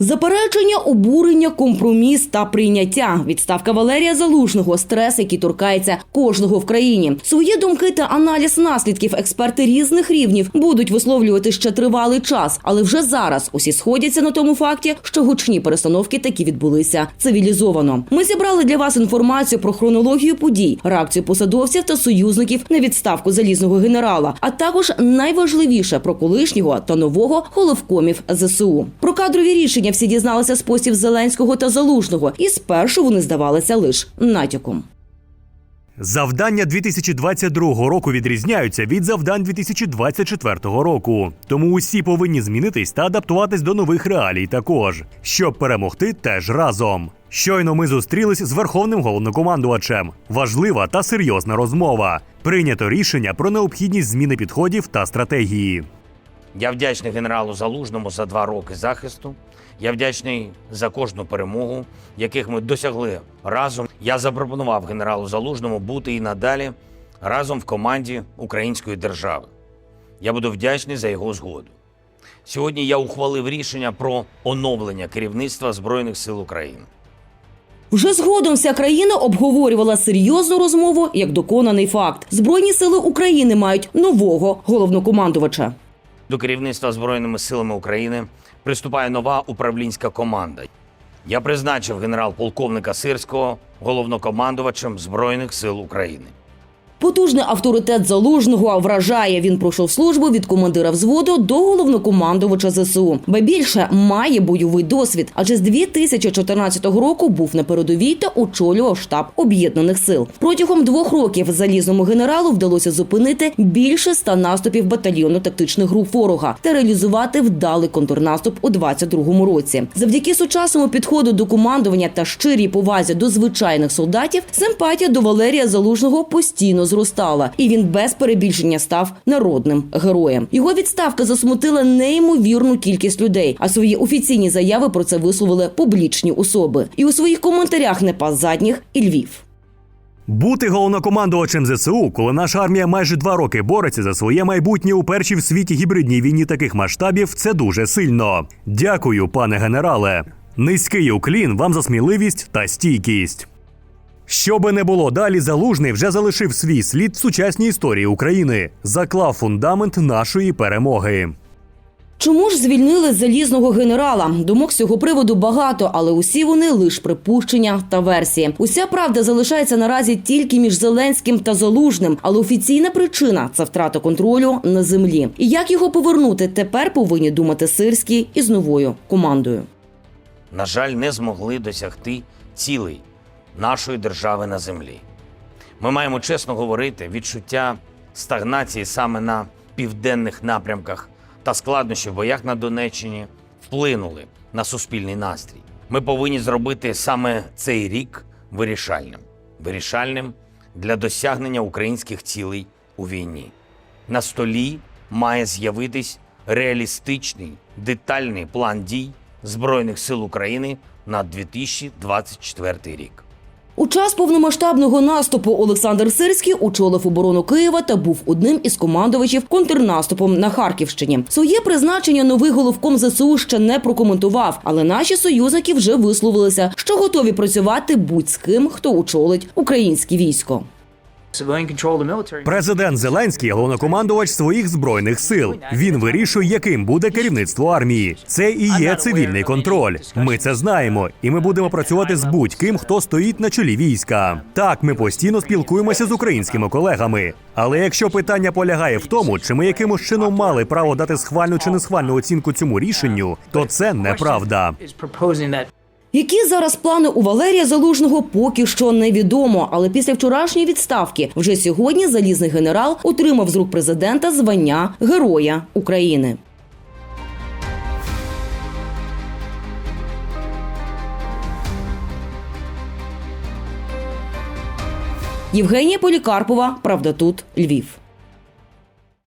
Заперечення, обурення, компроміс та прийняття. Відставка Валерія Залужного, стрес, який торкається кожного в країні. Свої думки та аналіз наслідків експерти різних рівнів будуть висловлювати ще тривалий час, але вже зараз усі сходяться на тому факті, що гучні перестановки таки відбулися цивілізовано. Ми зібрали для вас інформацію про хронологію подій, реакцію посадовців та союзників на відставку залізного генерала, а також найважливіше про колишнього та нового головкомів ЗСУ. Про кадрові рішення всі дізналися з постів Зеленського та Залужного, і спершу вони здавалися лише натяком. Завдання 2022 року відрізняються від завдань 2024 року. Тому усі повинні змінитись та адаптуватись до нових реалій також, щоб перемогти теж разом. Щойно ми зустрілись з верховним головнокомандувачем. Важлива та серйозна розмова. Прийнято рішення про необхідність зміни підходів та стратегії. Я вдячний генералу Залужному за два роки захисту. Я вдячний за кожну перемогу, яких ми досягли разом. Я запропонував генералу Залужному бути і надалі разом в команді української держави. Я буду вдячний за його згоду. Сьогодні я ухвалив рішення про оновлення керівництва Збройних сил України. Вже згодом вся країна обговорювала серйозну розмову як доконаний факт. Збройні сили України мають нового головнокомандувача. До керівництва Збройними силами України приступає нова управлінська команда. Я призначив генерал-полковника Сирського головнокомандувачем Збройних сил України. Потужний авторитет залужного вражає. Він пройшов службу від командира взводу до головнокомандувача ЗСУ. Ба більше має бойовий досвід, адже з 2014 року був на передовій та очолював штаб об'єднаних сил. Протягом двох років залізному генералу вдалося зупинити більше ста наступів батальйону тактичних груп ворога та реалізувати вдалий контрнаступ у 22-му році. Завдяки сучасному підходу до командування та щирій повазі до звичайних солдатів, симпатія до Валерія Залужного постійно зростала, і він без перебільшення став народним героєм. Його відставка засмутила неймовірну кількість людей. А свої офіційні заяви про це висловили публічні особи. І у своїх коментарях не пас задніх і Львів. Бути головнокомандувачем ЗСУ, коли наша армія майже два роки бореться за своє майбутнє у першій в світі гібридній війні таких масштабів, це дуже сильно. Дякую, пане генерале. Низький уклін вам за сміливість та стійкість. Що би не було далі, залужний вже залишив свій слід в сучасній історії України, заклав фундамент нашої перемоги. Чому ж звільнили залізного генерала? Думок з цього приводу багато, але усі вони лише припущення та версії. Уся правда залишається наразі тільки між Зеленським та Залужним, але офіційна причина це втрата контролю на землі. І як його повернути, тепер повинні думати Сирський із новою командою. На жаль, не змогли досягти цілей нашої держави на землі. Ми маємо чесно говорити, відчуття стагнації саме на південних напрямках та складнощі в боях на Донеччині вплинули на суспільний настрій. Ми повинні зробити саме цей рік вирішальним, вирішальним для досягнення українських цілей у війні. На столі має з'явитись реалістичний детальний план дій Збройних сил України на 2024 рік. Час повномасштабного наступу Олександр Сирський очолив оборону Києва та був одним із командувачів контрнаступом на Харківщині. Своє призначення новий головком ЗСУ ще не прокоментував, але наші союзники вже висловилися, що готові працювати будь з ким, хто очолить українське військо. Президент Зеленський головнокомандувач своїх збройних сил. Він вирішує, яким буде керівництво армії. Це і є цивільний контроль. Ми це знаємо, і ми будемо працювати з будь-ким, хто стоїть на чолі війська. Так, ми постійно спілкуємося з українськими колегами. Але якщо питання полягає в тому, чи ми якимось чином мали право дати схвальну чи несхвальну оцінку цьому рішенню, то це неправда. Які зараз плани у Валерія Залужного поки що невідомо. Але після вчорашньої відставки вже сьогодні залізний генерал отримав з рук президента звання Героя України. Євгенія Полікарпова, правда, тут Львів.